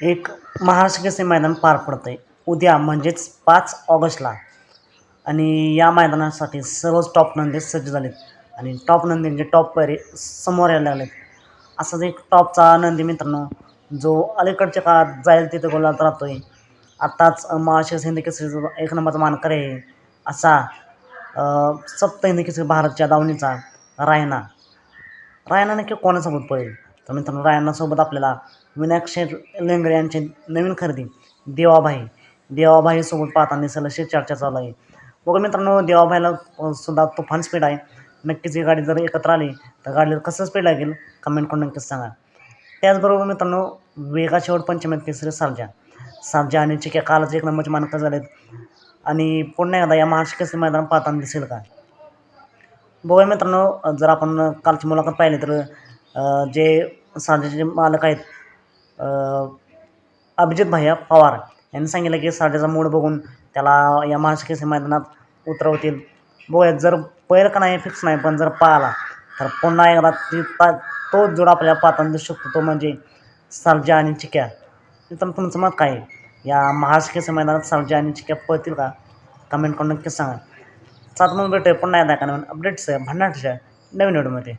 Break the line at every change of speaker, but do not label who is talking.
एक महाराष्ट्र मैदान पार पडतं आहे उद्या म्हणजेच पाच ऑगस्टला. आणि या मैदानासाठी सर्वच टॉप नंदी सज्ज झालेत. आणि टॉप नंदींचे टॉप पैरे समोर यायला लागलेत. असाच एक टॉपचा नंदी मित्रांनो जो अलीकडच्या काळात जाईल तिथे गोलात राहतो आहे आत्ताच महाराष्ट्र हिंदी केसरी एक नंबरचा मानकर आहे. असा सप्त हिंदी केसरी भारतच्या दावणीचा रायना. रायना नक्की कोणासोबत पळेल? तर मित्रांनो रायनासोबत आपल्याला विनायक शेठ लेंगरे यांची नवीन खरेदी देवाभाई. देवाभाईसोबत पाहताना दिसायला चर्चा चालू आहे. बघा मित्रांनो देवाभाईला सुद्धा तुफान स्पीड आहे. नक्कीच ही गाडी जर एकत्र आली तर गाडीला कसं स्पीड लागेल कमेंट करून नक्कीच सांगा. त्याचबरोबर मित्रांनो वेगा शेवट पंचमेत केसरी सालजा. सालजा आणि चिक्या कालच एक नंबरचे मानक झालेत. आणि पुन्हा एकदा या महाराष्ट्र केसरी मैदान पाहताना दिसेल का? बघा मित्रांनो जर आपण कालची मुलाखत पाहिली तर अं, जे साजेचे मालक आहेत अभिजित भैया पवार यांनी सांगितलं की साजेचा मूड बघून त्याला या महाराष्ट्र मैदानात उतरवतील. बघूया जर पहिलं का नाही फिक्स नाही पण जर पाहिला तर पुन्हा एकदा ती पा तो जोड आपल्याला पाहताना दिसू शकतो. तो म्हणजे सालजा आणि चिक्या. तर तुमचं मत काय? आहे या महाराष्ट्र मैदानात सालजा आणि चिक्या पळतील का? कमेंट करून नक्कीच सांगा. सात मग भेटूया पुन्हा एकदा का नवीन अपडेट्स भन्नाटच्या नवीन व्हिडिओमध्ये